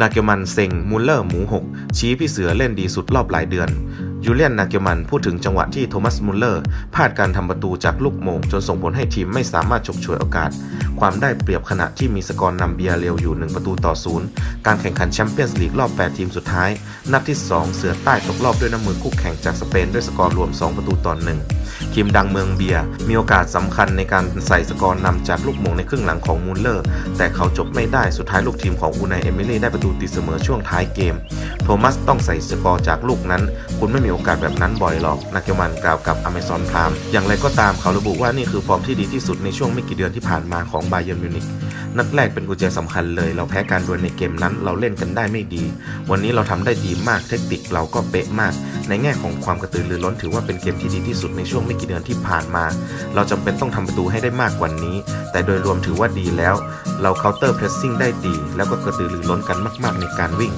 นาเกลมันเซ็งมูลเลอร์หมูหกชี้พี่เสือเล่นดีสุดรอบหลายเดือน ยูเลียนนาเกลมันพูดถึงจังหวะที่โทมัสมูลเลอร์พลาดการทำประตูจากลูกโมงจนส่งผลให้ทีมไม่สามารถฉกฉวยโอกาส ความได้เปรียบขณะที่มีสกอร์นำเบียเร็วอยู่ 1 ประตูต่อศูนย์การแข่งขันแชมเปี้ยนส์ลีกรอบ 8 ทีมสุดท้าย นัดที่ 2 เสือใต้ตกรอบด้วยน้ำมือคู่แข่งจากสเปนด้วยสกอร์รวม 2 ประตูต่อหนึ่งทีมดังเมืองเบียมีโอกาสสำคัญในการใส่สกอร์นำจากลูกโมงในครึ่งหลังของมูลเลอร์ แต่เขาจบไม่ได้สุดท้ายลูกทีมของอูนายเอมิลี่ได้ประตูตีเสมอช่วงท้ายเกมโทมัสต้องใส่สกอร์จากลูกนั้น คุณไม่มีโอกาสแบบนั้นบ่อยหรอกนาเกมันกล่าวกับอเมซอนพรามอย่างไรก็ตามเขาระบุว่านี่คือฟอร์มที่ดีที่สุดในช่วงไม่กี่เดือนที่ผ่านมาของไบเยิร์นมิวนิกนัดแรกเป็นกุญแจสำคัญเลย เราแพ้การดวลในเกมนั้นเราเล่นกันได้ไม่ดี วันนี้เราทำได้ดีมากเทคนิคเราก็เป๊ะมาก ในแง่ของความกระตือรือร้นถือว่าเป็นเกมที่ดีที่สุดในช่วงไม่กี่เดือนที่ผ่านมา เราจำเป็นต้องทำประตูให้ได้มากกว่านี้ แต่โดยรวมถือว่าดีแล้ว เราเคาน์เตอร์เพรสซิ่งได้ดี แล้วก็กระตือรือร้นกันมาก ๆ ในการวิ่ง